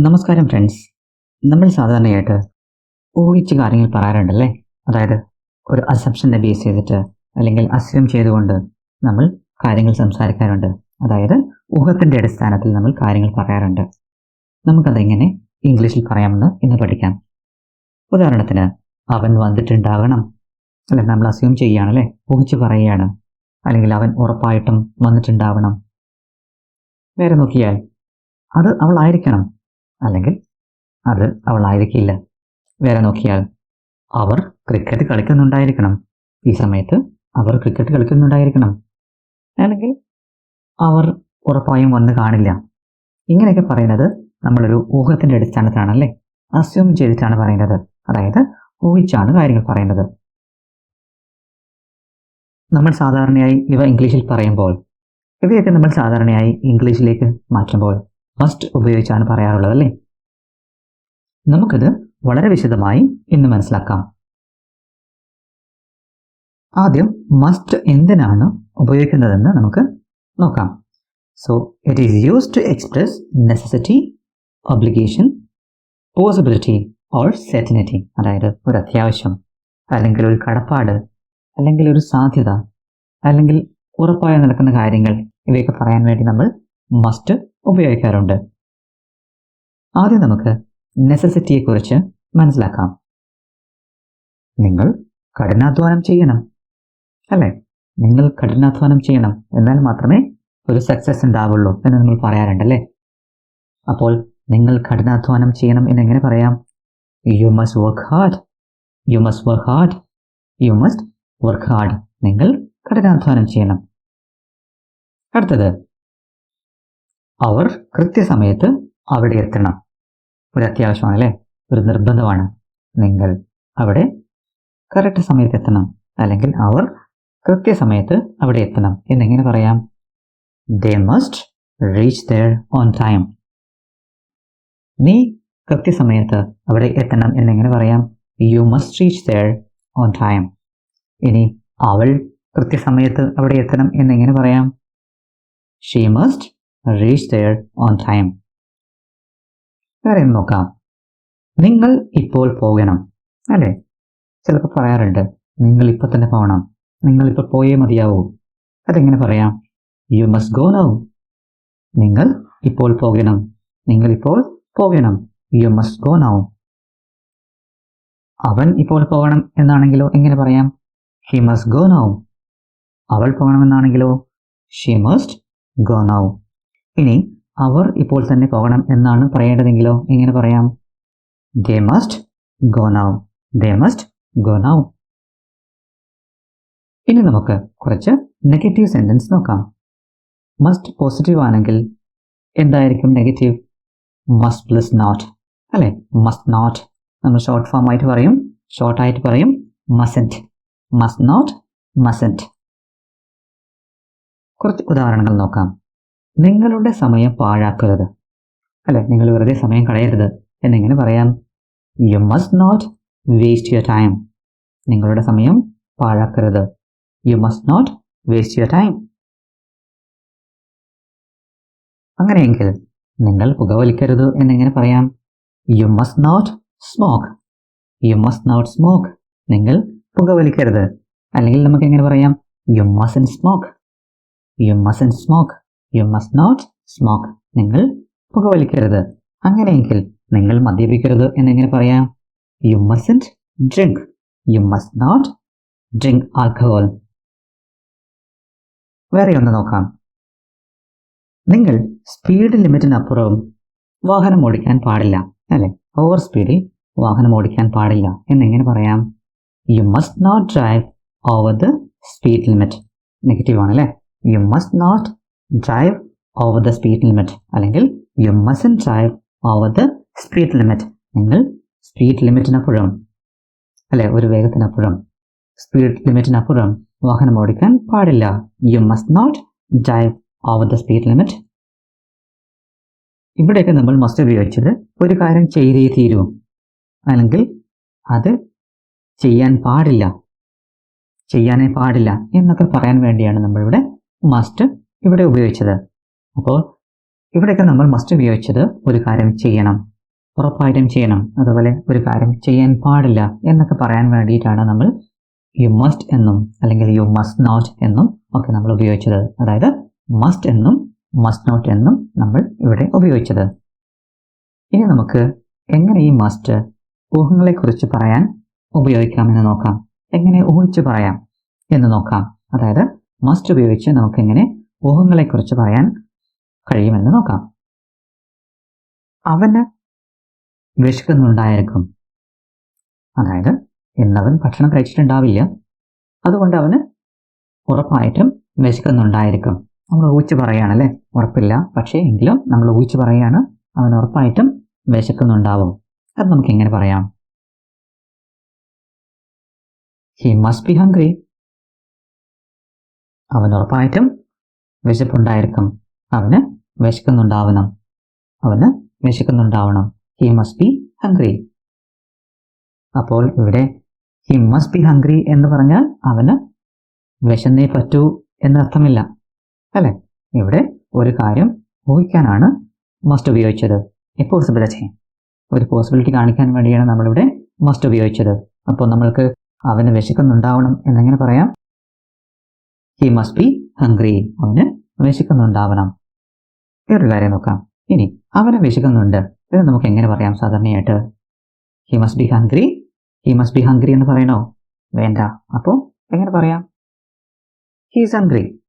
നമസ്കാരം ഫ്രണ്ട്സ് നമ്മൾ സാധാരണയായിട്ട് ഊഹിച്ച് കാര്യങ്ങൾ പറയാറുണ്ടല്ലേ? അതായത് ഒരു അസംഷനെ ബേസ് ചെയ്തിട്ട് അല്ലെങ്കിൽ അസ്യം ചെയ്തുകൊണ്ട് നമ്മൾ കാര്യങ്ങൾ സംസാരിക്കാറുണ്ട്. അതായത് ഊഹത്തിന്റെ അടിസ്ഥാനത്തിൽ നമ്മൾ കാര്യങ്ങൾ പറയാറുണ്ട്. നമുക്കതെങ്ങനെ ഇംഗ്ലീഷിൽ പറയാമെന്ന് ഇന്ന് പഠിക്കാം. ഉദാഹരണത്തിന് അവൻ വന്നിട്ടുണ്ടാകണം. അല്ലെ നമ്മൾ അസ്യൂം ചെയ്യുകയാണല്ലേ ഊഹിച്ച് പറയുകയാണ്. അല്ലെങ്കിൽ അവൻ ഉറപ്പായിട്ടും വന്നിട്ടുണ്ടാവണം. വേറെ നോക്കിയാൽ അത് അവളായിരിക്കണം അല്ലെങ്കിൽ അത് അവളായിരിക്കില്ല. വേറെ നോക്കിയാൽ അവർ ക്രിക്കറ്റ് കളിക്കുന്നുണ്ടായിരിക്കണം. ഈ സമയത്ത് അവർ ക്രിക്കറ്റ് കളിക്കുന്നുണ്ടായിരിക്കണം. അല്ലെങ്കിൽ അവർ ഉറപ്പായും വന്ന് കാണില്ല. ഇങ്ങനെയൊക്കെ പറയുന്നത് നമ്മളൊരു ഊഹത്തിന്റെ അടിസ്ഥാനത്തിലാണല്ലേ? അസ്യൂം ചെയ്തിട്ടാണ് പറയുന്നത്. അതായത് ഊഹിച്ചാണ് കാര്യങ്ങൾ പറയുന്നത്. നമ്മൾ സാധാരണയായി ഇവ ഇംഗ്ലീഷിൽ പറയുമ്പോൾ ഇവയൊക്കെ നമ്മൾ സാധാരണയായി ഇംഗ്ലീഷിലേക്ക് മാറ്റുമ്പോൾ മസ്റ്റ് ഉപയോഗിച്ചാണ് പറയാറുള്ളത് അല്ലേ? നമുക്കിത് വളരെ വിശദമായി ഇന്ന് മനസ്സിലാക്കാം. ആദ്യം മസ്റ്റ് എന്തിനാണ് ഉപയോഗിക്കുന്നതെന്ന് നമുക്ക് നോക്കാം. So it is used to express necessity obligation possibility or certainty അതായത് ഒരു അത്യാവശ്യം അല്ലെങ്കിൽ ഒരു കടപ്പാട് അല്ലെങ്കിൽ ഒരു സാധ്യത അല്ലെങ്കിൽ ഉറപ്പായി നടക്കുന്ന കാര്യങ്ങൾ ഇവയൊക്കെ പറയാൻ വേണ്ടി നമ്മൾ മസ്റ്റ് ഉപയോഗിക്കാറുണ്ട് ആദ്യം നമുക്ക് നെസസിറ്റിയെക്കുറിച്ച് മനസ്സിലാക്കാം. നിങ്ങൾ കഠിനാധ്വാനം ചെയ്യണം അല്ലേ? നിങ്ങൾ കഠിനാധ്വാനം ചെയ്യണം എന്നാൽ മാത്രമേ ഒരു സക്സസ് ഉണ്ടാവുള്ളൂ എന്ന് നമ്മൾ പറയാറുണ്ടല്ലേ അപ്പോൾ നിങ്ങൾ കഠിനാധ്വാനം ചെയ്യണം എന്ന് എങ്ങനെ പറയാം? You must work hard you must work hard you must work hard നിങ്ങൾ കഠിനാധ്വാനം ചെയ്യണം. അടുത്തത് അവർ കൃത്യസമയത്ത് അവിടെ എത്തണം. ഒരു അത്യാവശ്യമാണ് അല്ലേ ഒരു നിർബന്ധമാണ്. നിങ്ങൾ അവിടെ കറക്റ്റ് സമയത്ത് എത്തണം. അല്ലെങ്കിൽ അവർ കൃത്യസമയത്ത് അവിടെ എത്തണം. എന്നെങ്ങനെ പറയാം? They must reach there on time നീ കൃത്യസമയത്ത് അവിടെ എത്തണം എന്നെങ്ങനെ പറയാം? You must reach there on time ഇനി അവൾ കൃത്യസമയത്ത് അവിടെ എത്തണം എന്നെങ്ങനെ പറയാം? She must reach there time വേറെ ഒന്ന് നോക്കാം. നിങ്ങൾ ഇപ്പോൾ പോകണം അല്ലേ? ചിലപ്പോൾ പറയാറുണ്ട് നിങ്ങൾ ഇപ്പോൾ തന്നെ പോകണം നിങ്ങൾ ഇപ്പോൾ പോയേ മതിയാവൂ. അതെങ്ങനെ പറയാം? യു മസ്റ്റ് ഗോ നൗ നിങ്ങൾ ഇപ്പോൾ പോകണം നിങ്ങൾ ഇപ്പോൾ പോകണം. യു മസ്റ്റ് ഗോ നൗ അവൻ ഇപ്പോൾ പോകണം എന്നാണെങ്കിലോ എങ്ങനെ പറയാം? ഹി മസ്റ്റ് ഗോ നൗ അവൾ പോകണമെന്നാണെങ്കിലോ? ഷി മസ്റ്റ് ഗോ നൗ ഇനി അവർ ഇപ്പോൾ തന്നെ പോകണം എന്നാണ് പറയേണ്ടതെങ്കിലോ? എങ്ങനെ പറയാം? They must go now they must go now ഇനി നമുക്ക് കുറച്ച് നെഗറ്റീവ് സെന്റൻസ് നോക്കാം. മസ്റ്റ് പോസിറ്റീവ് ആണെങ്കിൽ എന്തായിരിക്കും നെഗറ്റീവ് മസ്റ്റ് പ്ലസ് നോട്ട് അല്ലേ? മസ്റ്റ് നോട്ട് നമ്മൾ ഷോർട്ട് ഫോം ആയിട്ട് പറയും. ഷോർട്ട് ആയിട്ട് പറയും. മസന്റ് മസ്റ്റ് നോട്ട് മസന്റ് കുറച്ച് ഉദാഹരണങ്ങൾ നോക്കാം. നിങ്ങളുടെ സമയം പാഴാക്കരുത്. അല്ലെ? നിങ്ങൾ വെറുതെ സമയം കളയരുത്. എന്നെങ്ങനെ പറയാം. You must not waste your time നിങ്ങളുടെ സമയം പാഴാക്കരുത്. You must not waste your time അങ്ങനെയെങ്കിൽ നിങ്ങൾ പുകവലിക്കരുത് എന്നെങ്ങനെ പറയാം. You must not smoke you must not smoke നിങ്ങൾ പുകവലിക്കരുത് അല്ലെങ്കിൽ നമുക്ക് എങ്ങനെ പറയാം? You mustn't smoke you mustn't smoke you must not smoke നിങ്ങൾ പുകവലിക്കരുത്. അങ്ങനെയെങ്കിൽ നിങ്ങൾ മദ്യപിക്കരുത് എന്നെങ്ങനെ പറയാം? You must drink you must not drink alcohol വേറെ ഒന്ന് നോക്കാം. നിങ്ങൾ സ്പീഡ് ലിമിറ്റിനപ്പുറവും വാഹനം ഓടിക്കാൻ പാടില്ല അല്ലെ? ഓവർ സ്പീഡിൽ വാഹനം ഓടിക്കാൻ പാടില്ല എന്നെങ്ങനെ പറയാം? You must not drive over the speed limit negative ആണ് അല്ലേ you must not drive over the speed limit അല്ലെങ്കിൽ you mustn't drive over the speed limit നിങ്ങൾ സ്പീഡ് ലിമിറ്റിനപ്പുറം അല്ലെ ഒരു വേഗത്തിനപ്പുറം. സ്പീഡ് ലിമിറ്റിനപ്പുറം വാഹനം ഓടിക്കാൻ പാടില്ല. You must not drive over the speed limit ഇവിടെയൊക്കെ നമ്മൾ മസ്റ്റ് ഉപയോഗിച്ചത് ഒരു കാര്യം ചെയ്തേ തീരൂ. അല്ലെങ്കിൽ അത് ചെയ്യാൻ പാടില്ല. ചെയ്യാനേ പാടില്ല എന്നൊക്കെ പറയാൻ വേണ്ടിയാണ് നമ്മളിവിടെ മസ്റ്റ് ഇവിടെ ഉപയോഗിച്ചത്. അപ്പോൾ ഇവിടെയൊക്കെ നമ്മൾ മസ്റ്റ് ഉപയോഗിച്ചത് ഒരു കാര്യം ചെയ്യണം. ഉറപ്പായിട്ടും ചെയ്യണം. അതുപോലെ ഒരു കാര്യം ചെയ്യാൻ പാടില്ല എന്നൊക്കെ പറയാൻ വേണ്ടിയിട്ടാണ് നമ്മൾ യു മസ്റ്റ് എന്നും അല്ലെങ്കിൽ യു മസ്റ്റ് നോട്ട് എന്നും ഒക്കെ നമ്മൾ ഉപയോഗിച്ചത്. അതായത് മസ്റ്റ് എന്നും മസ്റ്റ് നോട്ട് എന്നും നമ്മൾ ഇവിടെ ഉപയോഗിച്ചത്. ഇനി നമുക്ക് എങ്ങനെ ഈ മസ്റ്റ് ഊഹങ്ങളെക്കുറിച്ച് പറയാൻ ഉപയോഗിക്കാമെന്ന് നോക്കാം. എങ്ങനെ ഊഹിച്ച് പറയാം എന്ന് നോക്കാം. അതായത് മസ്റ്റ് ഉപയോഗിച്ച് നമുക്ക് എങ്ങനെ ഊഹങ്ങളെക്കുറിച്ച് പറയാൻ കഴിയുമെന്ന് നോക്കാം. അവന് വിശക്കുന്നുണ്ടായിരിക്കും. അതായത് ഇന്നവൻ ഭക്ഷണം കഴിച്ചിട്ടുണ്ടാവില്ല. അതുകൊണ്ട് അവന് ഉറപ്പായിട്ടും വിശക്കുന്നുണ്ടായിരിക്കും. നമ്മൾ ഊഹിച്ച് പറയുകയാണല്ലേ? ഉറപ്പില്ല. പക്ഷേ എങ്കിലും നമ്മൾ ഊഹിച്ച് പറയുകയാണ് അവൻ ഉറപ്പായിട്ടും വിശക്കുന്നുണ്ടാവും. അത് നമുക്ക് എങ്ങനെ പറയാം? ഹി മസ്റ്റ് ബി ഹംഗ്രി അവൻ ഉറപ്പായിട്ടും വിശപ്പുണ്ടായിരിക്കും. അവന് വിശക്കുന്നുണ്ടാവണം. അവന് വിശക്കുന്നുണ്ടാവണം. ഹി മസ്റ്റ് ബി ഹംഗ്രി അപ്പോൾ ഇവിടെ ഹി മസ്റ്റ് ബി ഹംഗ്രി എന്ന് പറഞ്ഞാൽ അവന് വിശന്നേ പറ്റൂ എന്നർത്ഥമില്ല. അല്ലെ? ഇവിടെ ഒരു കാര്യം ഊഹിക്കാനാണ് മസ്റ്റ് ഉപയോഗിച്ചത്. എ പോസിബിലിറ്റി ഒരു പോസിബിലിറ്റി കാണിക്കാൻ വേണ്ടിയാണ് നമ്മളിവിടെ മസ്റ്റ് ഉപയോഗിച്ചത്. അപ്പോൾ നമ്മൾക്ക് അവന് വിശക്കുന്നുണ്ടാവണം എന്നെങ്ങനെ പറയാം? ഹി മസ്റ്റ് ബി ഹംഗ്രി അവന് വിശക്കുന്നുണ്ടാവണം. വേറൊരു കാര്യം നോക്കാം. ഇനി അവന് വിശക്കുന്നുണ്ട്. ഇത് നമുക്ക് എങ്ങനെ പറയാം സാധാരണയായിട്ട്? He must be hungry he must be hungry എന്ന് പറയണോ? വേണ്ട. അപ്പോൾ എങ്ങനെ പറയാം? ഹീസ് ഹംഗ്രി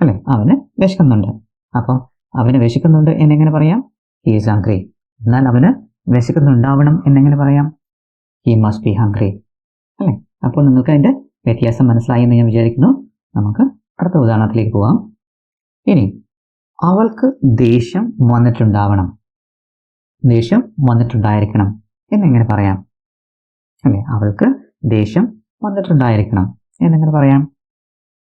അല്ലെ? അവന് വിശക്കുന്നുണ്ട്. അപ്പോൾ അവന് വിശക്കുന്നുണ്ട് എന്നെങ്ങനെ പറയാം? ഹീസ് ഹംഗ്രി എന്നാൽ അവന് വിശക്കുന്നുണ്ടാവണം എന്നെങ്ങനെ പറയാം? ഹി മസ്റ്റ് ബി ഹംഗ്രി അല്ലേ? അപ്പോൾ നിങ്ങൾക്ക് അതിന്റെ വ്യത്യാസം മനസ്സിലായി എന്ന് ഞാൻ വിചാരിക്കുന്നു. നമുക്ക് അടുത്ത ഉദാഹരണത്തിലേക്ക് പോവാം. ഇനി അവൾക്ക് ദേഷ്യം വന്നിട്ടുണ്ടാവണം. ദേഷ്യം വന്നിട്ടുണ്ടായിരിക്കണം എന്നെങ്ങനെ പറയാം. അല്ലെ? അവൾക്ക് ദേഷ്യം വന്നിട്ടുണ്ടായിരിക്കണം എന്നെങ്ങനെ പറയാം.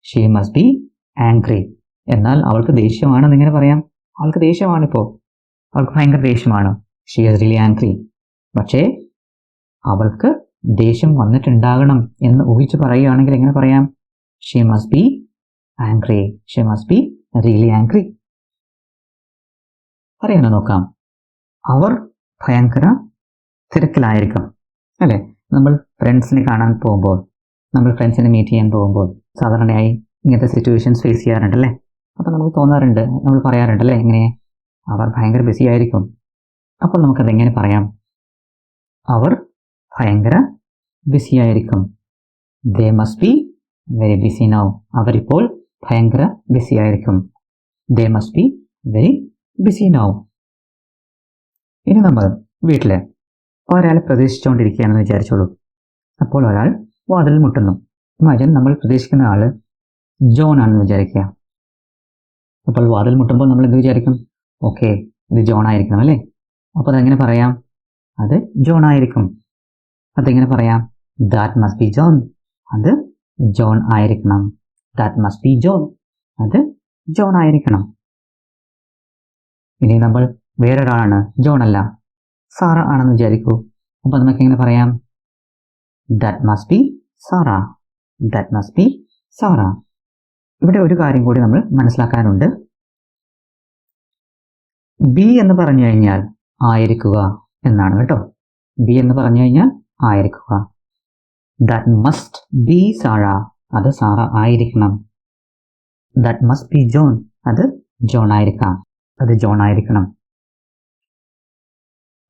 ഷീ മസ്റ്റ് ബി ആംഗ്രി എന്നാൽ അവൾക്ക് ദേഷ്യമാണെന്ന് എങ്ങനെ പറയാം. അവൾക്ക് ദേഷ്യമാണിപ്പോൾ അവൾക്ക് ഭയങ്കര ദേഷ്യമാണ്. ഷീ ഈസ് റിയലി ആംഗ്രി പക്ഷേ അവൾക്ക് ദേഷ്യം വന്നിട്ടുണ്ടാകണം എന്ന് ഊഹിച്ച് പറയുകയാണെങ്കിൽ എങ്ങനെ പറയാം? She must be angry she must be really angry പറയാനോ നോക്കാം. അവർ ഭയങ്കര തിരക്കിലായിരിക്കും. അല്ലേ? നമ്മൾ ഫ്രണ്ട്സിനെ കാണാൻ പോകുമ്പോൾ നമ്മൾ ഫ്രണ്ട്സിനെ മീറ്റ് ചെയ്യാൻ പോകുമ്പോൾ സാധാരണയായി ഇങ്ങനത്തെ സിറ്റുവേഷൻസ് ഫേസ് ചെയ്യാറുണ്ടല്ലേ അപ്പോൾ നമുക്ക് തോന്നാറുണ്ട് നമ്മൾ പറയാറുണ്ടല്ലേ ഇങ്ങനെ അവർ ഭയങ്കര ബിസി ആയിരിക്കും. അപ്പോൾ നമുക്കത് എങ്ങനെ പറയാം? അവർ ഭയങ്കര ബിസി ആയിരിക്കും. They must be very busy now അവരിപ്പോൾ ഭയങ്കര ബിസി ആയിരിക്കും. They must be very busy നാവും ഇനി നമ്മൾ വീട്ടിൽ ഒരാളെ പ്രതീക്ഷിച്ചുകൊണ്ടിരിക്കുകയാണെന്ന് വിചാരിച്ചോളൂ. അപ്പോൾ ഒരാൾ വാതിൽ മുട്ടുന്നു. ഇമാജിൻ നമ്മൾ പ്രതീക്ഷിക്കുന്ന ആൾ ജോൺ ആണെന്ന് വിചാരിക്കുക. അപ്പോൾ വാതിൽ മുട്ടുമ്പോൾ നമ്മൾ എന്ത് വിചാരിക്കും? ഓക്കെ ഇത് ജോൺ ആയിരിക്കണം അല്ലേ? അപ്പോൾ അതെങ്ങനെ പറയാം? അത് ജോൺ ആയിരിക്കും. അതെങ്ങനെ പറയാം? ദാറ്റ് മസ്റ്റ് ബി ജോൺ അത് ജോൺ ആയിരിക്കണം. ദാറ്റ് മസ്റ്റ് ബി ജോൺ അത് ജോൺ ആയിരിക്കണം. ഇനി നമ്മൾ വേറൊരാളാണ്. ജോൺ അല്ല. സാറ ആണെന്ന് വിചാരിക്കൂ. അപ്പോൾ നമുക്ക് എങ്ങനെ പറയാം? That must be Sara that must be Sara ഇവിടെ ഒരു കാര്യം കൂടി നമ്മൾ മനസ്സിലാക്കാനുണ്ട്. ബി എന്ന് പറഞ്ഞു കഴിഞ്ഞാൽ ആയിരിക്കുക എന്നാണ് കേട്ടോ. ബി എന്ന് പറഞ്ഞു കഴിഞ്ഞാൽ ആയിരിക്കുക. ദാറ്റ് മസ്റ്റ് ബി സാറ അത് സാറ ആയിരിക്കണം. ദാറ്റ് മസ്റ്റ് ബി ജോൺ അത് ജോൺ ആയിരിക്കാം. അത് ജോൺ ആയിരിക്കണം.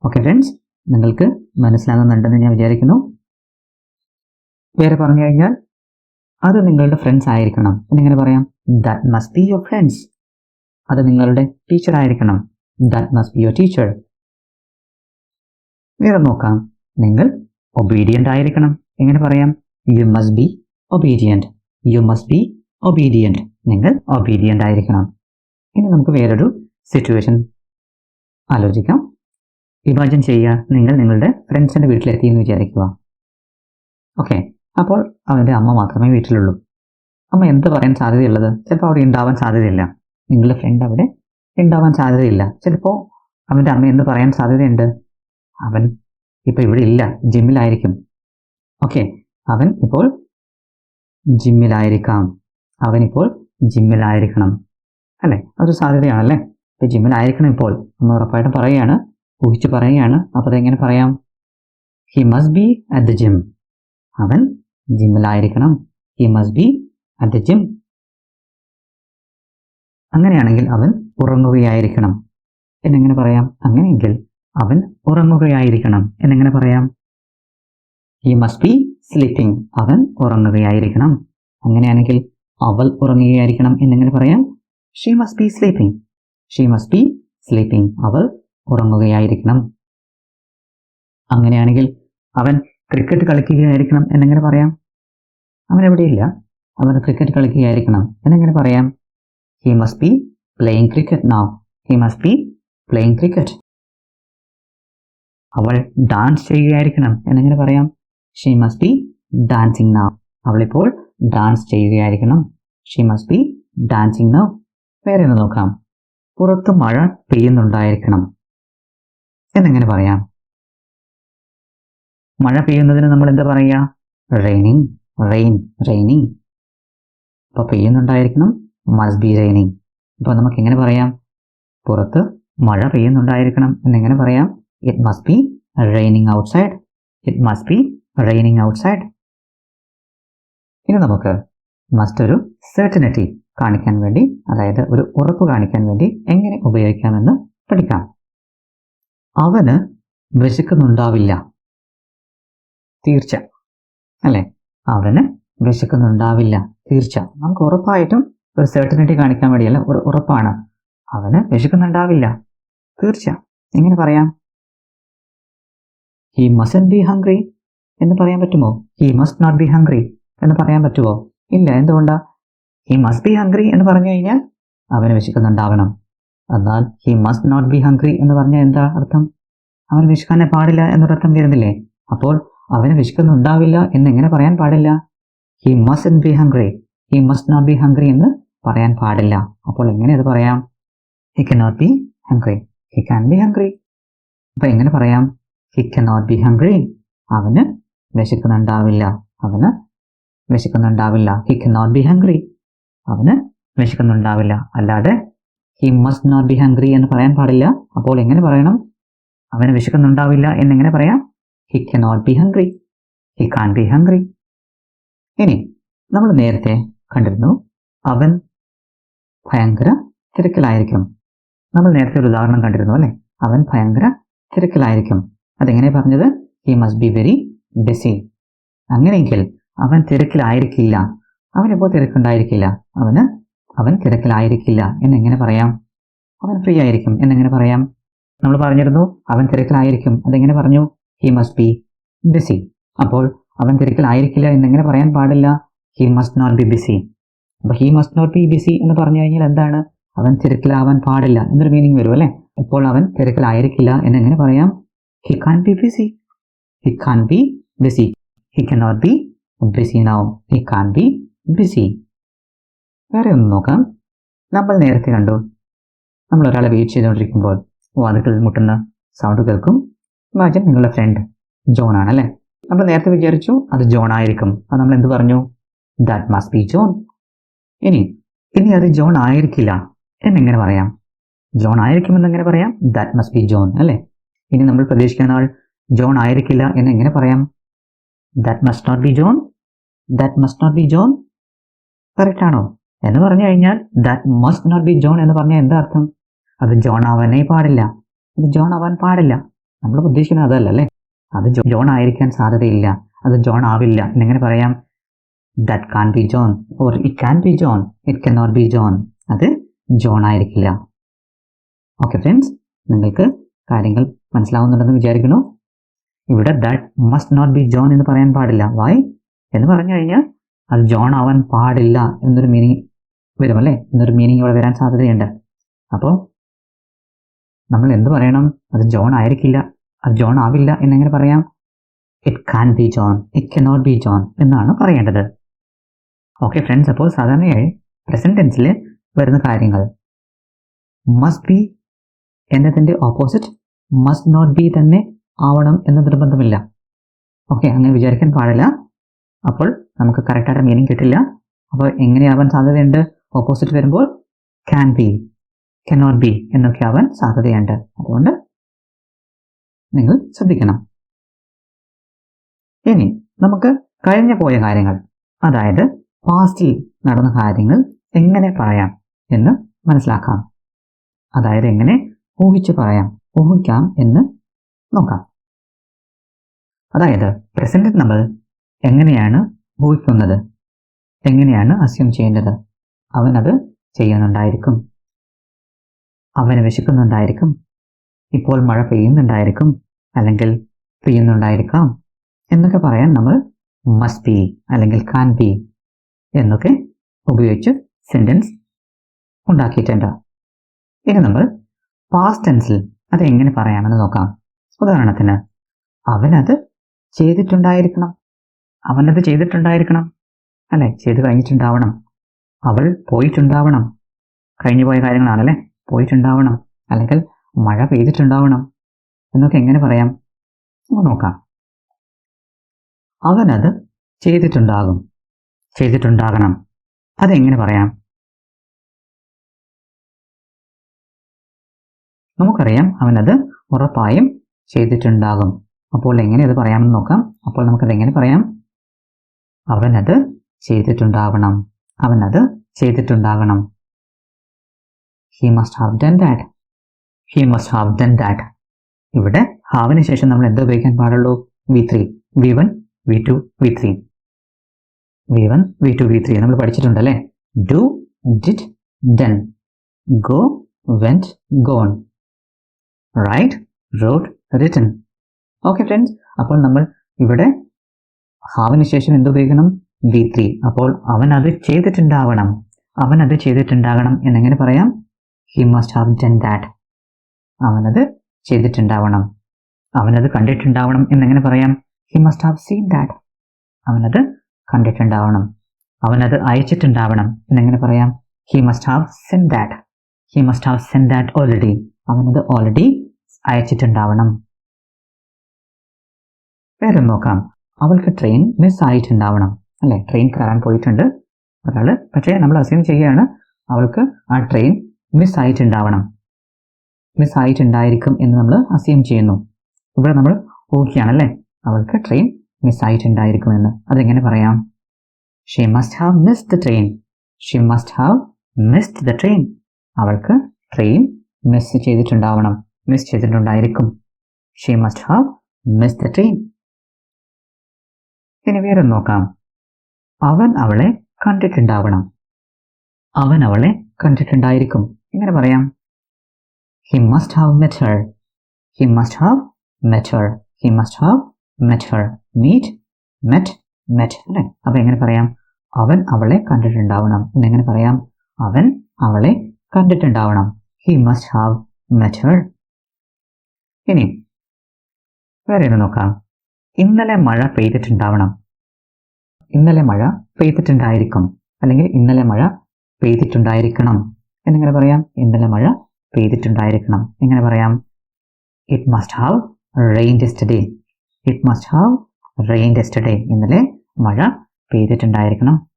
ഓക്കെ ഫ്രണ്ട്സ് നിങ്ങൾക്ക് മനസ്സിലാകുന്നുണ്ടെന്ന് ഞാൻ വിചാരിക്കുന്നു. വേറെ പറഞ്ഞു കഴിഞ്ഞാൽ അത് നിങ്ങളുടെ ഫ്രണ്ട്സ് ആയിരിക്കണം. എന്നിങ്ങനെ പറയാം? That must be your friends അത് നിങ്ങളുടെ ടീച്ചർ ആയിരിക്കണം. That must be your teacher വേറെ നോക്കാം. നിങ്ങൾ ഒബീഡിയന്റ് ആയിരിക്കണം. എങ്ങനെ പറയാം? You must be obedient you must be obedient നിങ്ങൾ ഒബീഡിയന്റ് ആയിരിക്കണം. ഇനി നമുക്ക് വേറൊരു സിറ്റുവേഷൻ ആലോചിക്കാം. ഇമാജിൻ ചെയ്യുക. നിങ്ങൾ നിങ്ങളുടെ ഫ്രണ്ട്സിന്റെ വീട്ടിലെത്തി എന്ന് വിചാരിക്കുക. ഓക്കെ അപ്പോൾ അവന്റെ അമ്മ മാത്രമേ വീട്ടിലുള്ളൂ. അമ്മ എന്ത് പറയാൻ സാധ്യതയുള്ളത്? ചിലപ്പോൾ അവിടെ ഉണ്ടാവാൻ സാധ്യതയില്ല. നിങ്ങളുടെ ഫ്രണ്ട് അവിടെ ഉണ്ടാവാൻ സാധ്യതയില്ല. ചിലപ്പോൾ അവന്റെ അമ്മ എന്ത് പറയാൻ സാധ്യതയുണ്ട്? അവൻ ഇപ്പോൾ ഇവിടെ ഇല്ല. ജിമ്മിലായിരിക്കും ഓക്കെ അവൻ ഇപ്പോൾ ജിമ്മിലായിരിക്കാം. അവനിപ്പോൾ ജിമ്മിലായിരിക്കണം. അല്ലേ? അതൊരു സാധ്യതയാണല്ലേ? ഇപ്പോൾ ജിമ്മിലായിരിക്കണം ഇപ്പോൾ. നമ്മൾ ഉറപ്പായിട്ടും പറയുകയാണ്. ഊഹിച്ച് പറയുകയാണ്. അപ്പോൾ അതെങ്ങനെ പറയാം? He must be at the gym അവൻ ജിമ്മിലായിരിക്കണം. He must be at the gym അങ്ങനെയാണെങ്കിൽ അവൻ ഉറങ്ങുകയായിരിക്കണം. എന്നെങ്ങനെ പറയാം? അങ്ങനെയെങ്കിൽ അവൻ ഉറങ്ങുകയായിരിക്കണം. എന്നെങ്ങനെ പറയാം? ഹി മസ്റ്റ് ബി സ്ലീപ്പിംഗ് അവൻ ഉറങ്ങുകയായിരിക്കണം. അങ്ങനെയാണെങ്കിൽ അവൾ ഉറങ്ങുകയായിരിക്കണം എന്നെങ്ങനെ പറയാം. She must be sleeping she must be sleeping അവൾ ഉറങ്ങുകയായിരിക്കണം. അങ്ങനെയാണെങ്കിൽ അവൻ ക്രിക്കറ്റ് കളിക്കുകയായിരിക്കണം എന്നെങ്ങനെ പറയാം. അവൻ എവിടെയില്ല. അവൻ ക്രിക്കറ്റ് കളിക്കുകയായിരിക്കണം എന്നെങ്ങനെ പറയാം. He must be playing cricket now he must be playing cricket അവൾ ഡാൻസ് ചെയ്യുകയായിരിക്കണം എന്നെങ്ങനെ പറയാം. She must be dancing now അവളിപ്പോൾ dance ചെയ്യുകയായിരിക്കണം she must be dancing now വേറെ ഒന്ന് നോക്കാം. പുറത്ത് മഴ പെയ്യുന്നുണ്ടായിരിക്കണം. എന്നെങ്ങനെ പറയാം? മഴ പെയ്യുന്നതിന് നമ്മൾ എന്താ പറയുക? റെയിനിങ് റെയിൻ റെയിനിങ് അപ്പോൾ പെയ്യുന്നുണ്ടായിരിക്കണം. മസ്റ്റ് ബി റെയിനിങ് അപ്പോൾ നമുക്ക് എങ്ങനെ പറയാം? പുറത്ത് മഴ പെയ്യുന്നുണ്ടായിരിക്കണം. എന്നെങ്ങനെ പറയാം? It must be raining outside it must be raining outside ഇനി നമുക്ക് മറ്റൊരു സെർട്ടനിറ്റി കാണിക്കാൻ വേണ്ടി അതായത് ഒരു ഉറപ്പ് കാണിക്കാൻ വേണ്ടി എങ്ങനെ ഉപയോഗിക്കാമെന്ന് പഠിക്കാം. അവന് വിശക്കുന്നുണ്ടാവില്ല. തീർച്ച അല്ലേ? അവന് വിശക്കുന്നുണ്ടാവില്ല. തീർച്ച നമുക്ക് ഉറപ്പായിട്ടും ഒരു സെർട്ടനിറ്റി കാണിക്കാൻ വേണ്ടിയല്ല ഒരു ഉറപ്പാണ്. അവന് വിശക്കുന്നുണ്ടാവില്ല. തീർച്ച എങ്ങനെ പറയാം? ഹി മസൻ ബി ഹംഗ്രി എന്ന് പറയാൻ പറ്റുമോ? He must not be hungry എന്ന് പറയാൻ പറ്റുമോ? ഇല്ല എന്തുകൊണ്ടാ? ഹി മസ്റ്റ് ബി ഹംഗ്രി എന്ന് പറഞ്ഞു കഴിഞ്ഞാൽ അവന് വിശക്കുന്നുണ്ടാവണം. എന്നാൽ he must not be hungry എന്ന് പറഞ്ഞാൽ എന്താ അർത്ഥം? അവൻ വിശക്കാനേ പാടില്ല എന്നൊരർത്ഥം വരുന്നില്ലേ? അപ്പോൾ അവന് വിശക്കുന്നുണ്ടാവില്ല എന്ന് എങ്ങനെ പറയാൻ പാടില്ല? He must be hungry he must not be hungry എന്ന് പറയാൻ പാടില്ല. അപ്പോൾ എങ്ങനെ അത് പറയാം? He can not be hungry he can't be hungry അപ്പൊ എങ്ങനെ പറയാം? He can not be hungry അവന് വിശക്കുന്നുണ്ടാവില്ല. അവന് വിശക്കുന്നുണ്ടാവില്ല. He can not be hungry അവന് വിശക്കുന്നുണ്ടാവില്ല. അല്ലാതെ he must not be hungry എന്ന് പറയാൻ പാടില്ല. അപ്പോൾ എങ്ങനെ പറയണം? അവന് വിശക്കുന്നുണ്ടാവില്ല എന്നെങ്ങനെ പറയാം? He can not be hungry he can't be hungry ഇനി നമ്മൾ നേരത്തെ കണ്ടിരുന്നു അവൻ ഭയങ്കര തിരക്കിലായിരിക്കും. നമ്മൾ നേരത്തെ ഒരു ഉദാഹരണം കണ്ടിരുന്നു അല്ലേ? അവൻ ഭയങ്കര തിരക്കിലായിരിക്കും. അതെങ്ങനെ പറഞ്ഞത്? He must be very busy. അങ്ങനെയെങ്കിൽ അവൻ തിരക്കിലായിരിക്കില്ല. അവനിപ്പോൾ തിരക്കുണ്ടായിരിക്കില്ല. അവന് അവൻ തിരക്കിലായിരിക്കില്ല. എന്നെങ്ങനെ പറയാം? അവൻ ഫ്രീ ആയിരിക്കും എന്നെങ്ങനെ പറയാം? നമ്മൾ പറഞ്ഞിരുന്നു അവൻ തിരക്കിലായിരിക്കും. അതെങ്ങനെ പറഞ്ഞു? ഹി മസ്റ്റ് ബി ബിസി അപ്പോൾ അവൻ തിരക്കിലായിരിക്കില്ല എന്നെങ്ങനെ പറയാൻ പാടില്ല? He must not be busy അപ്പോൾ he must not be busy എന്ന് പറഞ്ഞു കഴിഞ്ഞാൽ എന്താണ്? അവൻ തിരക്കിലാവാൻ പാടില്ല. എന്നൊരു മീനിങ് വരും അല്ലേ? ഇപ്പോൾ അവൻ തിരക്കിലായിരിക്കില്ല എന്നെങ്ങനെ പറയാം? He can't be busy he can't be busy. He cannot be busy now. He can't be busy. വേറെ ഒന്ന് നോക്കാം. നമ്മൾ നേരത്തെ കണ്ടു. നമ്മൾ ഒരാളെ വെയിറ്റ് ചെയ്തുകൊണ്ടിരിക്കുമ്പോൾ വാതിൽക്കൽ മുട്ടുന്ന സൗണ്ട് കേൾക്കും. ഇമാജിൻ നിങ്ങളുടെ ഫ്രണ്ട് ജോൺ ആണല്ലേ? നമ്മൾ നേരത്തെ വിചാരിച്ചു അത് ജോൺ ആയിരിക്കും. അത് നമ്മൾ എന്ത് പറഞ്ഞു? ദാറ്റ് മസ്റ്റ് ബി ജോൺ ഇനി ഇനി അത് ജോൺ ആയിരിക്കില്ല എന്നെങ്ങനെ പറയാം? ജോൺ ആയിരിക്കുമെന്ന് എങ്ങനെ പറയാം? ദാറ്റ് മസ്റ്റ് ബി ജോൺ അല്ലേ? ഇനി നമ്മൾ പ്രതീക്ഷിക്കുന്ന ആൾ ജോൺ ആയിരിക്കില്ല എന്ന് എങ്ങനെ പറയാം? That must not be John that must not be John correct ആണോ? എന്ന് പറഞ്ഞു കഴിഞ്ഞാൽ that must not be John എന്ന് പറഞ്ഞാൽ എന്താ അർത്ഥം? അത് ജോൺ ആവാനേ പാടില്ല. അത് ജോൺ ആവാൻ പാടില്ല. നമ്മൾ ഉദ്ദേശിക്കുന്നത് അതല്ല അല്ലേ അത് ജോൺ ആയിരിക്കാൻ സാധ്യതയില്ല. അത് ജോൺ ആവില്ല. എന്നെങ്ങനെ പറയാം? That can't be John or it can't be John it can not be John അത് ജോൺ ആയിരിക്കില്ല. ഓക്കെ ഫ്രണ്ട്സ് നിങ്ങൾക്ക് കാര്യങ്ങൾ മനസ്സിലാവുന്നുണ്ടെന്ന് വിചാരിക്കുന്നു. ഇവിടെ that must not be John എന്ന് പറയാൻ പാടില്ല. വൈ എന്ന് പറഞ്ഞു കഴിഞ്ഞാൽ അത് ജോൺ ആവാൻ പാടില്ല എന്നൊരു മീനിങ് വരും അല്ലേ? എന്നൊരു മീനിങ് ഇവിടെ വരാൻ സാധ്യതയുണ്ട്. അപ്പോൾ നമ്മൾ എന്ത് പറയണം? അത് ജോൺ ആയിരിക്കില്ല. അത് ജോൺ ആവില്ല എന്നെങ്ങനെ പറയാം? It can't be John it can not be John എന്നാണ് പറയേണ്ടത്. ഓക്കെ ഫ്രണ്ട്സ് അപ്പോൾ സാധാരണയായി പ്രസന്റ് ടെൻസിൽ വരുന്ന കാര്യങ്ങൾ. മസ്റ്റ് ബി എന്നതിന്റെ ഓപ്പോസിറ്റ് മസ്റ്റ് നോട്ട് ബി തന്നെ ആവണം എന്ന് നിർബന്ധമില്ല. ഓക്കെ അങ്ങനെ വിചാരിക്കാൻ പാടില്ല. അപ്പോൾ നമുക്ക് കറക്റ്റായിട്ട് മീനിങ് കിട്ടില്ല. അപ്പോൾ എങ്ങനെയാവാൻ സാധ്യതയുണ്ട്? ഓപ്പോസിറ്റ് വരുമ്പോൾ ക്യാൻ ബി കനോട്ട് ബി എന്നൊക്കെ ആവാൻ സാധ്യതയുണ്ട്. അതുകൊണ്ട് നിങ്ങൾ ശ്രദ്ധിക്കണം. ഇനി നമുക്ക് കഴിഞ്ഞു പോയ കാര്യങ്ങൾ അതായത് പാസ്റ്റിൽ നടന്ന കാര്യങ്ങൾ എങ്ങനെ പറയാം എന്ന് മനസ്സിലാക്കാം. അതായത് എങ്ങനെ ഊഹിച്ചു പറയാം ഊഹിക്കാം എന്ന് നോക്കാം. അതായത് പ്രസന്റിൽ നമ്മൾ എങ്ങനെയാണ് ഊഹിക്കുന്നത്? എങ്ങനെയാണ് അസ്യൂം ചെയ്യേണ്ടത്? അവനത് ചെയ്യുന്നുണ്ടായിരിക്കും. അവന് വിശക്കുന്നുണ്ടായിരിക്കും. ഇപ്പോൾ മഴ പെയ്യുന്നുണ്ടായിരിക്കും. അല്ലെങ്കിൽ പെയ്യുന്നുണ്ടായിരിക്കാം. എന്നൊക്കെ പറയാൻ നമ്മൾ മസ്റ്റ് ബി അല്ലെങ്കിൽ കാൻ ബി എന്നൊക്കെ ഉപയോഗിച്ച് സെന്റൻസ് ഉണ്ടാക്കിയിട്ടുണ്ട്. ഇനി നമ്മൾ പാസ്റ്റ് ടെൻസിൽ അത് എങ്ങനെ പറയാമെന്ന് നോക്കാം. ഉദാഹരണത്തിന് അവനത് ചെയ്തിട്ടുണ്ടായിരിക്കണം. അവനത് ചെയ്തിട്ടുണ്ടായിരിക്കണം. അല്ലെ? ചെയ്ത് കഴിഞ്ഞിട്ടുണ്ടാവണം. അവൾ പോയിട്ടുണ്ടാവണം. കഴിഞ്ഞു പോയ കാര്യങ്ങളാണല്ലേ? പോയിട്ടുണ്ടാവണം. അല്ലെങ്കിൽ മഴ പെയ്തിട്ടുണ്ടാവണം. എന്നൊക്കെ എങ്ങനെ പറയാം? നോക്കാം. അവനത് ചെയ്തിട്ടുണ്ടാകും. ചെയ്തിട്ടുണ്ടാകണം. അതെങ്ങനെ പറയാം? നമുക്കറിയാം അവനത് ഉറപ്പായും ചെയ്തിട്ടുണ്ടാകും. അപ്പോൾ എങ്ങനെ അത് പറയാമെന്ന് നോക്കാം. അപ്പോൾ നമുക്കത് എങ്ങനെ പറയാം? അവനത് ചെയ്തിട്ടുണ്ടാവണം. അവനത് ചെയ്തിട്ടുണ്ടാവണം. He must have done that he must have done that ഇവിടെ ഹാവിന് ശേഷം നമ്മൾ എന്ത് ഉപയോഗിക്കാൻ പാടുള്ളൂ? V three V one V two V three V one V two V three നമ്മൾ പഠിച്ചിട്ടുണ്ടല്ലേ? Do did done go went gone write wrote written okay friends അപ്പോൾ നമ്മൾ ഇവിടെ ഹാവിന് ശേഷം എന്ത് ഉപയോഗിക്കണം? വി ത്രീ അപ്പോൾ അവൻ അത് ചെയ്തിട്ടുണ്ടാവണം. അവൻ അത് ചെയ്തിട്ടുണ്ടാകണം എന്നെങ്ങനെ പറയാം? He must have done that അവനത് ചെയ്തിട്ടുണ്ടാവണം. അവനത് കണ്ടിട്ടുണ്ടാവണം എന്നെങ്ങനെ പറയാം? He must have seen that അവനത് കണ്ടിട്ടുണ്ടാവണം. അവനത് അയച്ചിട്ടുണ്ടാവണം എന്നെങ്ങനെ പറയാം? He must have sent that he must have sent that already അവനത് ഓൾറെഡി അയച്ചിട്ടുണ്ടാവണം. വേറെ നോക്കാം. അവൾക്ക് ട്രെയിൻ മിസ് ആയിട്ടുണ്ടാവണം. അല്ലെ? ട്രെയിൻ കയറാൻ പോയിട്ടുണ്ട് ഒരാൾ പക്ഷേ നമ്മൾ അസ്യൂം ചെയ്യുകയാണ് അവൾക്ക് ആ ട്രെയിൻ മിസ് ആയിട്ടുണ്ടാവണം. മിസ് ആയിട്ടുണ്ടായിരിക്കും എന്ന് നമ്മൾ അസ്യൂം ചെയ്യുന്നു. ഇവിടെ നമ്മൾ ഓക്കെയാണല്ലേ അവൾക്ക് ട്രെയിൻ മിസ് ആയിട്ടുണ്ടായിരിക്കും എന്ന് അതെങ്ങനെ പറയാം? She must have missed the train she must have missed the train അവൾക്ക് ട്രെയിൻ മിസ് ചെയ്തിട്ടുണ്ടാവണം. Miss ചെയ്തിട്ടുണ്ടായിരിക്കും. She must have miss the train ഇനി വേറെ നോക്കാം. അവൻ അവളെ കണ്ടിട്ടുണ്ടാവണം. അവൻ അവളെ കണ്ടിട്ടുണ്ടായിരിക്കും. എങ്ങനെ പറയാം. He must have her he must have her he must have her meet met met അല്ലേ? അപ്പൊ എങ്ങനെ പറയാം? അവൻ അവളെ കണ്ടിട്ടുണ്ടാവണം. എന്നെങ്ങനെ പറയാം? അവൻ അവളെ കണ്ടിട്ടുണ്ടാവണം. ഹി മസ്റ്റ് ഹാവ് ഹർ ഇനി വേറെ നോക്കാം. ഇന്നലെ മഴ പെയ്തിട്ടുണ്ടാവണം. ഇന്നലെ മഴ പെയ്തിട്ടുണ്ടായിരിക്കും. അല്ലെങ്കിൽ ഇന്നലെ മഴ പെയ്തിട്ടുണ്ടായിരിക്കണം. എന്നിങ്ങനെ പറയാം. ഇന്നലെ മഴ പെയ്തിട്ടുണ്ടായിരിക്കണം. എങ്ങനെ പറയാം? It must have rain yesterday it must have rain yesterday ഇന്നലെ മഴ പെയ്തിട്ടുണ്ടായിരിക്കണം.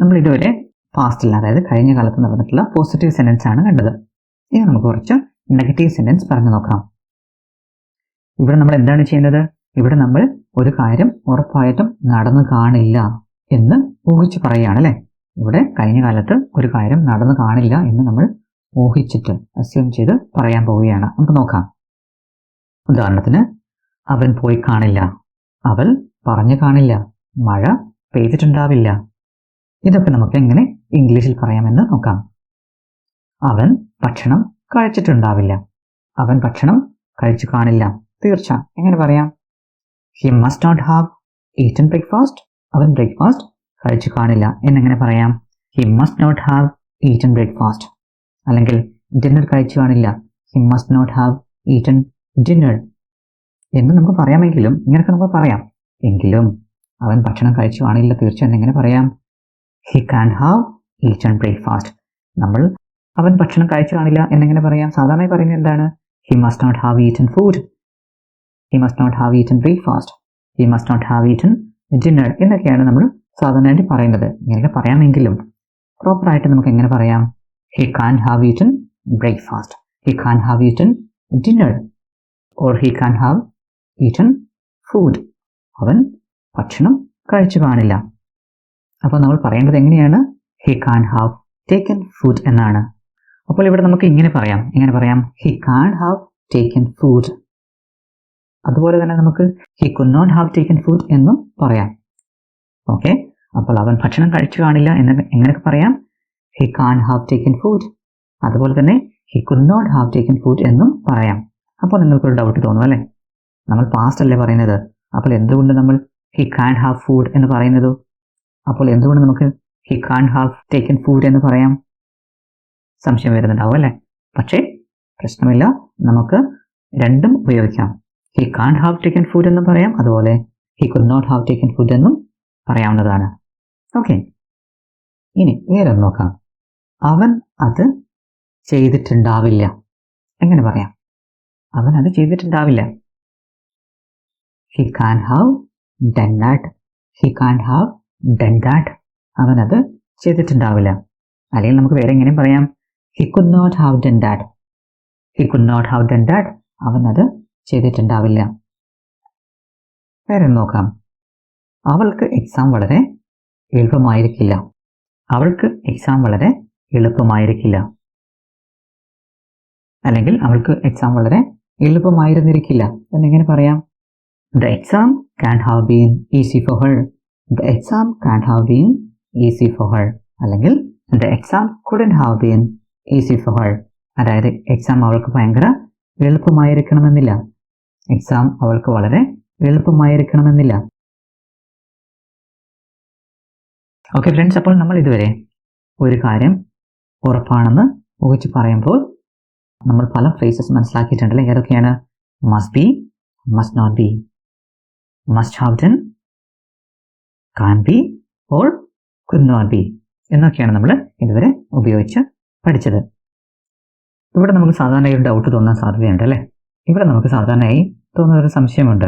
നമ്മൾ ഇതുവരെ പാസ്റ്റിൽ അതായത് കഴിഞ്ഞ കാലത്ത് നടന്നിട്ടുള്ള പോസിറ്റീവ് സെന്റൻസ് ആണ് കണ്ടത്. ഇനി നമുക്ക് കുറച്ച് നെഗറ്റീവ് സെന്റൻസ് പറഞ്ഞു നോക്കാം. ഇവിടെ നമ്മൾ എന്താണ് ചെയ്യുന്നത്? ഇവിടെ നമ്മൾ ഒരു കാര്യം ഉറപ്പായിട്ടും നടന്നു കാണില്ല എന്ന് ഊഹിച്ച് പറയുകയാണ് അല്ലേ? ഇവിടെ കഴിഞ്ഞ കാലത്ത് ഒരു കാര്യം നടന്നു കാണില്ല എന്ന് നമ്മൾ ഊഹിച്ചിട്ട് അസ്യൂം ചെയ്ത് പറയാൻ പോവുകയാണ്. നമുക്ക് നോക്കാം. ഉദാഹരണത്തിന് അവൻ പോയി കാണില്ല. അവൾ പറഞ്ഞു കാണില്ല. മഴ പെയ്തിട്ടുണ്ടാവില്ല. ഇതൊക്കെ നമുക്ക് എങ്ങനെ ഇംഗ്ലീഷിൽ പറയാമെന്ന് നോക്കാം. അവൻ ഭക്ഷണം കഴിച്ചിട്ടുണ്ടാവില്ല. അവൻ ഭക്ഷണം കഴിച്ചു കാണില്ല. തീർച്ച എങ്ങനെ പറയാം? He must not have eaten breakfast അവൻ ബ്രേക്ക്ഫാസ്റ്റ് കഴിച്ചു കാണില്ല. എന്നെങ്ങനെ പറയാം? He must not have eaten breakfast അല്ലെങ്കിൽ ഡിന്നർ കഴിച്ചു കാണില്ല. He must not have eaten dinner എന്ന് നമുക്ക് പറയാമെങ്കിലും ഇങ്ങനെയൊക്കെ നമുക്ക് പറയാം. എങ്കിലും അവൻ ഭക്ഷണം കഴിച്ചു കാണില്ല. തീർച്ചയായും എങ്ങനെ പറയാം? He can't have eaten breakfast നമ്മൾ അവൻ ഭക്ഷണം കഴിച്ചു കാണില്ല. എന്നെങ്ങനെ പറയാം? സാധാരണയായി പറയുന്നത് എന്താണ്? He must not have eaten food he must not have eaten breakfast he must not have eaten dinner എന്നൊക്കെയാണ് നമ്മൾ സാധാരണയായിട്ട് പറയുന്നത്. ഇങ്ങനെയൊക്കെ പറയാമെങ്കിലും പ്രോപ്പറായിട്ട് നമുക്ക് എങ്ങനെ പറയാം? He can't have eaten breakfast he can't have eaten dinner or he can't have eaten food അവൻ ഭക്ഷണം കഴിച്ചു കാണില്ല. അപ്പോൾ നമ്മൾ പറയേണ്ടത് എങ്ങനെയാണ്? He can't have taken food എന്നാണ്. അപ്പോൾ ഇവിടെ നമുക്ക് ഇങ്ങനെ പറയാം. എങ്ങനെ പറയാം? He can't have taken food അതുപോലെ തന്നെ നമുക്ക് he could not have taken food എന്നും പറയാം. ഓക്കെ അപ്പോൾ അവൻ ഭക്ഷണം കഴിച്ചു കാണില്ല എന്ന് എങ്ങനെയൊക്കെ പറയാം? He can't have taken food അതുപോലെ തന്നെ he could not have taken food എന്നും പറയാം. അപ്പോൾ നിങ്ങൾക്കൊരു ഡൗട്ട് തോന്നും അല്ലേ? നമ്മൾ പാസ്റ്റ് അല്ലേ പറയുന്നത്? അപ്പോൾ എന്തുകൊണ്ട് നമ്മൾ ഹി കാൻ ഹാവ് ഫുഡ് എന്ന് പറയുന്നത്? അപ്പോൾ എന്തുകൊണ്ട് നമുക്ക് he can't have taken food എന്ന് പറയാം? സംശയം വരുന്നുണ്ടാവും അല്ലേ? പക്ഷേ പ്രശ്നമില്ല. നമുക്ക് രണ്ടും ഉപയോഗിക്കാം. He can't have taken food എന്നും പറയാം. അതുപോലെ he could not have taken food എന്നും പറയാവുന്നതാണ്. ഓക്കെ ഇനി വേറെ നോക്കാം. അവൻ അത് ചെയ്തിട്ടുണ്ടാവില്ല. എങ്ങനെ പറയാം? അവൻ അത് ചെയ്തിട്ടുണ്ടാവില്ല. He can have done that he can have done that അവൻ അത് ചെയ്തിട്ടുണ്ടാവില്ല. അല്ലെങ്കിൽ നമുക്ക് വേറെ എങ്ങനെയും പറയാം. He could not have done that he could not have done that അവൻ അത് ചെയ്തിട്ടുണ്ടാവില്ല. വേറെ നോക്കാം. അവൾക്ക് എക്സാം വളരെ എളുപ്പമായിരിക്കില്ല. അവൾക്ക് എക്സാം വളരെ എളുപ്പമായിരിക്കില്ല. അല്ലെങ്കിൽ അവൾക്ക് എക്സാം വളരെ എളുപ്പമായിരുന്നിരിക്കില്ല. എന്നെങ്ങനെ പറയാം? The exam can have been easy for her the exam can have been easy for her അല്ലെങ്കിൽ the exam couldn't have been easy for her അതായത് എക്സാം അവൾക്ക് ഭയങ്കര എളുപ്പമായിരിക്കണമെന്നില്ല. എക്സാം അവൾക്ക് വളരെ എളുപ്പമായിരിക്കണമെന്നില്ല. ഓക്കെ ഫ്രണ്ട്സ് അപ്പോൾ നമ്മൾ ഇതുവരെ ഒരു കാര്യം ഉറപ്പാണെന്ന് ഊഹിച്ച് പറയുമ്പോൾ നമ്മൾ പല ഫ്രേസസ് മനസ്സിലാക്കിയിട്ടുണ്ടല്ലേ? ഏതൊക്കെയാണ്? Must be must not be must have done can be or could not be എന്നൊക്കെയാണ് നമ്മൾ ഇതുവരെ ഉപയോഗിച്ച് പഠിച്ചത്. ഇവിടെ നമുക്ക് സാധാരണ ഒരു ഡൗട്ട് തോന്നാൻ സാധ്യതയുണ്ട് അല്ലേ? ഇവിടെ നമുക്ക് സാധാരണയായി തോന്നുന്ന ഒരു സംശയമുണ്ട്.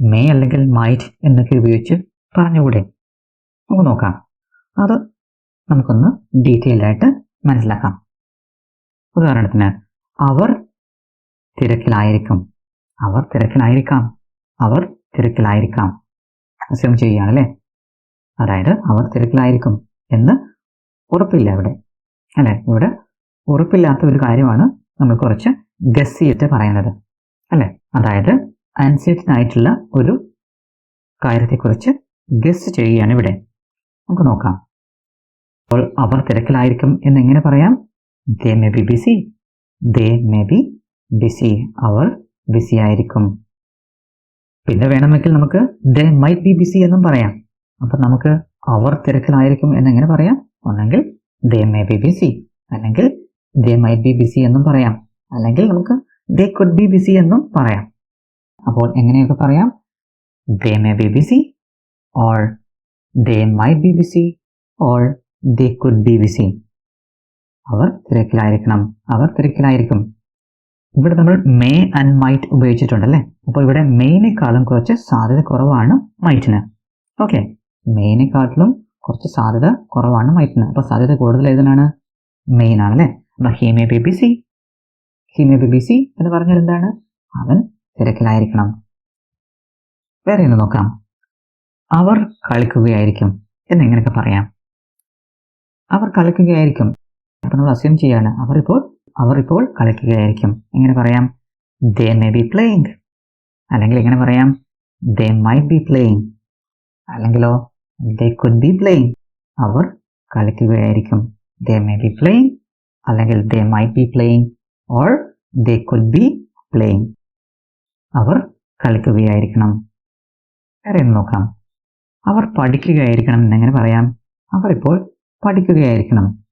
മേ അല്ലെങ്കിൽ മൈറ്റ് എന്നൊക്കെ ഉപയോഗിച്ച് പറഞ്ഞുകൂടെ? നമുക്ക് നോക്കാം. അത് നമുക്കൊന്ന് ഡീറ്റെയിൽ ആയിട്ട് മനസ്സിലാക്കാം. ഉദാഹരണത്തിന് അവർ തിരക്കിലായിരിക്കും. അവർ തിരക്കിലായിരിക്കാം. അവർ തിരക്കിലായിരിക്കാം. അസ്യൂം ചെയ്യുകയാണല്ലേ? അതായത് അവർ തിരക്കിലായിരിക്കും എന്ന് ഉറപ്പില്ല ഇവിടെ. അല്ലെ? ഇവിടെ ഉറപ്പില്ലാത്ത ഒരു കാര്യമാണ് നമ്മൾ കുറച്ച് ഗസ് ചെയ്തിട്ട് പറയുന്നത്. അല്ലേ? അതായത് അൺസർട്ടൻ ആയിട്ടുള്ള ഒരു കാര്യത്തെക്കുറിച്ച് ഗസ് ചെയ്യുകയാണ് ഇവിടെ. നമുക്ക് നോക്കാം. അപ്പോൾ അവർ തിരക്കിലായിരിക്കും എന്ന് എങ്ങനെ പറയാം? They may be busy they may be busy our busy ആയിരിക്കും. പിന്നെ വേണമെങ്കിൽ നമുക്ക് ദേ മൈറ്റ് ബി ബിസി എന്നും പറയാം. അപ്പം നമുക്ക് അവർ തിരക്കിലായിരിക്കും എന്നെങ്ങനെ പറയാം? ഒന്നെങ്കിൽ ദേ മേ ബി ബിസി അല്ലെങ്കിൽ ദേ മൈറ്റ് ബി ബിസി എന്നും പറയാം. അല്ലെങ്കിൽ നമുക്ക് ദേ കുഡ് ബി ബിസി എന്നും പറയാം. അപ്പോൾ എങ്ങനെയൊക്കെ പറയാം? They may be busy or they might be busy or they could be busy അവർ തിരക്കിലായിരിക്കണം. അവർ തിരക്കിലായിരിക്കും. ഇവിടെ നമ്മൾ മേ ആൻഡ് മൈറ്റ് ഉപയോഗിച്ചിട്ടുണ്ടല്ലേ അപ്പോൾ ഇവിടെ മെയിനേക്കാളും കുറച്ച് സാധ്യത കുറവാണ് മൈറ്റിന് ഓക്കെ മെയിനേക്കാട്ടിലും കുറച്ച് സാധ്യത കുറവാണ് മൈറ്റിന് അപ്പോൾ സാധ്യത കൂടുതൽ ഏതിനാണ്? മെയിൻ ആണല്ലേ അപ്പോൾ he may be busy he may be busy എന്ന് പറഞ്ഞാൽ എന്താണ്? അവൻ തിരക്കിലായിരിക്കണം. വേറെ ഒന്ന് നോക്കാം. അവർ കളിക്കുകയായിരിക്കും എന്നെങ്ങനെയൊക്കെ പറയാം? അവർ കളിക്കുകയായിരിക്കും. അപ്പൊ നമ്മൾ അസ്യൂം ചെയ്യാണ്. അവർ ഇപ്പോൾ അവർ ഇപ്പോൾ കളിക്കുകയായിരിക്കും. എങ്ങനെ പറയാം? ദേ മേ ബി പ്ലേയിങ് അല്ലെങ്കിൽ എങ്ങനെ പറയാം? ദേ മൈ ബി പ്ലേയിങ് അല്ലെങ്കിലോ ദേ കുഡ് ബി പ്ലേയിങ് അവർ കളിക്കുകയായിരിക്കും. ദേ മേ ബി പ്ലേയിങ് അല്ലെങ്കിൽ they might be playing or they could be playing അവർ കളിക്കുകയായിരിക്കണം. വേറെ നോക്കാം. അവർ പഠിക്കുകയായിരിക്കണം എന്നെങ്ങനെ പറയാം. അവർ ഇപ്പോൾ പഠിക്കുകയായിരിക്കണം.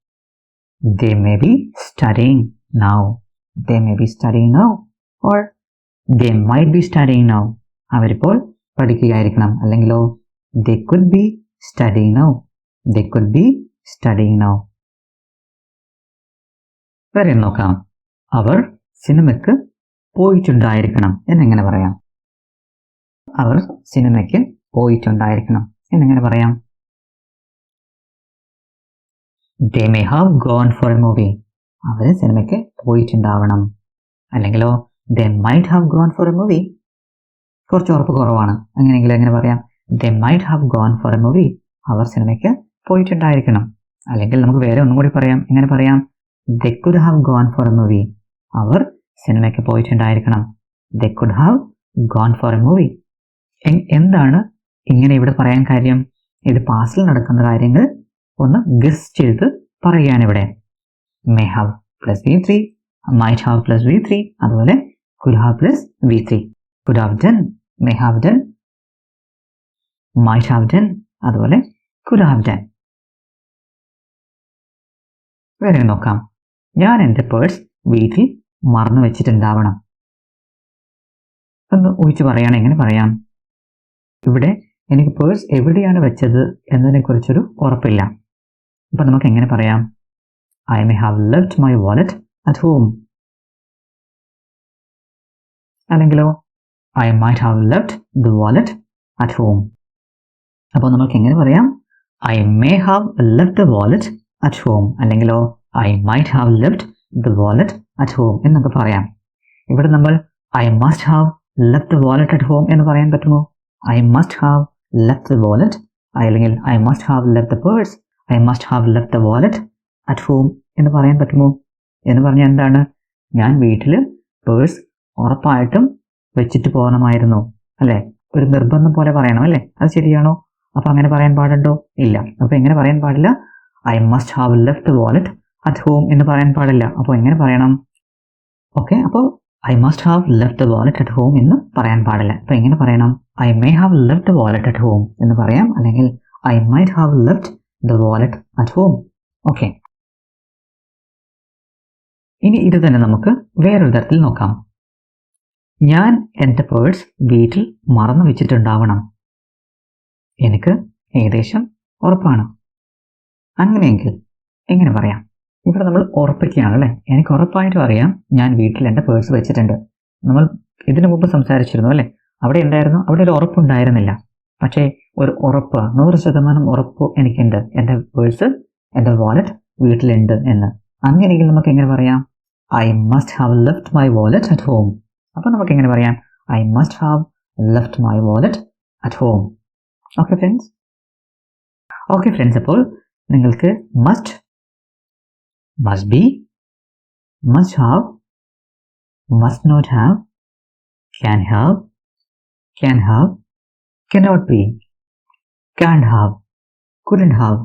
They may be studying now they may be studying now or they might be studying now അവരിപ്പോൾ പഠിക്കുകയായിരിക്കണം. അല്ലെങ്കിലോ they could be studying now they could be studying now വേറെ നോക്കാം. അവർ സിനിമയ്ക്ക് പോയിട്ടുണ്ടായിരിക്കണം എന്നെങ്ങനെ പറയാം? അവർ സിനിമയ്ക്ക് പോയിട്ടുണ്ടായിരിക്കണം എന്നെങ്ങനെ പറയാം? They may have gone for a movie അവർ സിനിമയ്ക്ക് പോയിട്ടുണ്ടാവണം. അല്ലെങ്കിലോ they might have gone for a movie കുറച്ച് ഉറപ്പ് കുറവാണ്. അങ്ങനെയെങ്കിലും എങ്ങനെ പറയാം? They might have gone for a movie അവർ സിനിമയ്ക്ക് പോയിട്ടുണ്ടായിരിക്കണം. അല്ലെങ്കിൽ നമുക്ക് വേറെ ഒന്നും കൂടി പറയാം. എങ്ങനെ പറയാം? They could have gone for a movie അവർ സിനിമയ്ക്ക് പോയിട്ടുണ്ടായിരിക്കണം. They could have gone for a movie എന്താണ് ഇങ്ങനെ ഇവിടെ പറയാൻ കാര്യം? ഇത് പാസ്റ്റിൽ നടക്കുന്ന കാര്യങ്ങൾ ഒന്ന് ഗസ് ചെയ്ത് പറയുകയാണ് ഇവിടെ. May have plus V three might have plus V three അതുപോലെ could have plus V three could have done may have done might have done അതുപോലെ കുഡ് ഹാവ് ഡൻ വേറെ നോക്കാം. ഞാൻ എന്റെ പേഴ്സ് വീട്ടിൽ മറന്നു വെച്ചിട്ടുണ്ടാവണം. ഒന്ന് ഊഹിച്ച് പറയണം എങ്ങനെ പറയാം? ഇവിടെ എനിക്ക് പേഴ്സ് എവിടെയാണ് വെച്ചത് എന്നതിനെക്കുറിച്ചൊരു ഉറപ്പില്ല. അപ്പം നമുക്ക് എങ്ങനെ പറയാം? I may have left my wallet at home അല്ലെങ്കിലോ I might have left the wallet at home അപ്പോൾ നമുക്ക് എങ്ങനെ പറയാം? I may have left the wallet at home അല്ലെങ്കിലോ I might have left the wallet at home എന്നൊക്കെ പറയാം. ഇവിടെ നമ്മൾ I must have left wallet at home എന്ന് പറയാൻ പറ്റുമോ? I must have left wallet അല്ലെങ്കിൽ I must have left purse I must have left wallet at home എന്ന് പറയാൻ പറ്റുമോ? എന്ന് പറഞ്ഞാൽ എന്താണ്? ഞാൻ വീട്ടിൽ പേഴ്സ് ഉറപ്പായിട്ടും വെച്ചിട്ട് പോകണമായിരുന്നു. അല്ലേ? ഒരു നിർബന്ധം പോലെ പറയണം അല്ലേ? അത് ശരിയാണോ? അപ്പൊ അങ്ങനെ പറയാൻ പാടുണ്ടോ? ഇല്ല. അപ്പൊ എങ്ങനെ പറയാൻ പാടില്ല. I must have left wallet at home എന്ന് പറയാൻ പാടില്ല. അപ്പോൾ എങ്ങനെ പറയണം? ഓക്കെ അപ്പോൾ I must have left the wallet at home എന്ന് പറയാൻ പാടില്ല. അപ്പോൾ എങ്ങനെ പറയണം? I may have left the wallet at home എന്ന് പറയാം. അല്ലെങ്കിൽ I might have left the wallet at home okay ഇനി ഇത് തന്നെ നമുക്ക് വേറൊരു തരത്തിൽ നോക്കാം. ഞാൻ എന്റെ പേഴ്സ് വീട്ടിൽ മറന്നു വെച്ചിട്ടുണ്ടാവണം. എനിക്ക് ഏകദേശം ഉറപ്പാണ്. അങ്ങനെയെങ്കിൽ എങ്ങനെ പറയാം? ഇവിടെ നമ്മൾ ഉറപ്പിക്കുകയാണ് അല്ലേ? എനിക്ക് ഉറപ്പായിട്ടും അറിയാം ഞാൻ വീട്ടിൽ എന്റെ പേഴ്സ് വെച്ചിട്ടുണ്ട്. നമ്മൾ ഇതിനു മുമ്പ് സംസാരിച്ചിരുന്നു അല്ലേ? അവിടെ ഉണ്ടായിരുന്നു അവിടെ ഒരു ഉറപ്പുണ്ടായിരുന്നില്ല. പക്ഷേ ഒരു ഉറപ്പ് നൂറ് ശതമാനം ഉറപ്പ് എനിക്കുണ്ട്. എന്റെ പേഴ്സ് എന്റെ വാലറ്റ് വീട്ടിലുണ്ട് എന്ന്. അങ്ങനെയെങ്കിൽ നമുക്ക് എങ്ങനെ പറയാം? I must have left my wallet at home അപ്പോൾ നമുക്ക് എങ്ങനെ പറയാം? I must have left my wallet at home okay friends okay friends അപ്പോൾ നിങ്ങൾക്ക് must must be, must have, must not have, can have, can have, cannot be, can't have, couldn't have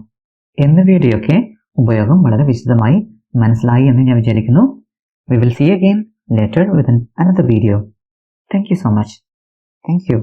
എന്നിവയുടെയൊക്കെ ഉപയോഗം വളരെ വിശദമായി മനസ്സിലായി എന്ന് ഞാൻ വിചാരിക്കുന്നു. We will see again later with another video thank you so much thank you